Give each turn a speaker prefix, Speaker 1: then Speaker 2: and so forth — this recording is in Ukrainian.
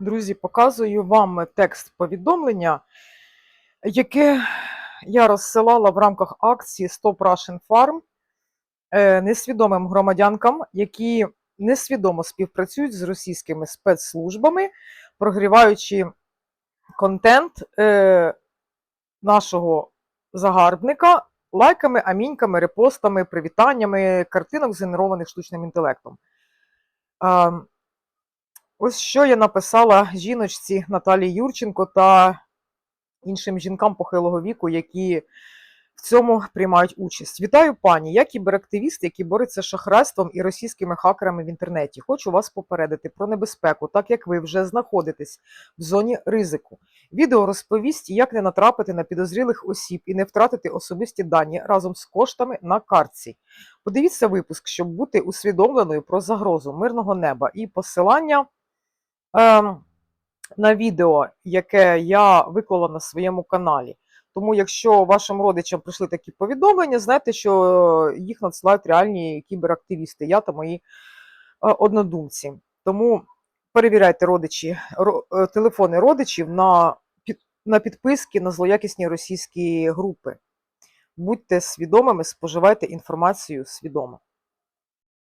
Speaker 1: Друзі, показую вам текст повідомлення, яке я розсилала в рамках акції Stop Russian Farm е, несвідомим громадянкам, які несвідомо співпрацюють з російськими спецслужбами, прогріваючи контент е, нашого загарбника лайками, аміньками, репостами, привітаннями картинок, згенерованих штучним інтелектом. Ось що я написала жіночці Наталії Юрченко та іншим жінкам похилого віку, які в цьому приймають участь. Вітаю пані! Я кіберактивіст, який бореться з шахрайством і російськими хакерами в інтернеті. Хочу вас попередити про небезпеку, так як ви вже знаходитесь в зоні ризику. Відео розповість, як не натрапити на підозрілих осіб і не втратити особисті дані разом з коштами на картці. Подивіться випуск, щоб бути усвідомленою про загрозу мирного неба і посилання на відео, яке я виклала на своєму каналі. Тому, якщо вашим родичам прийшли такі повідомлення, знайте, що їх надсилають реальні кіберактивісти, я та мої е, однодумці. Тому перевіряйте родичі, ро- е, телефони родичів на, на підписки на злоякісні російські групи. Будьте свідомими, споживайте інформацію свідомо.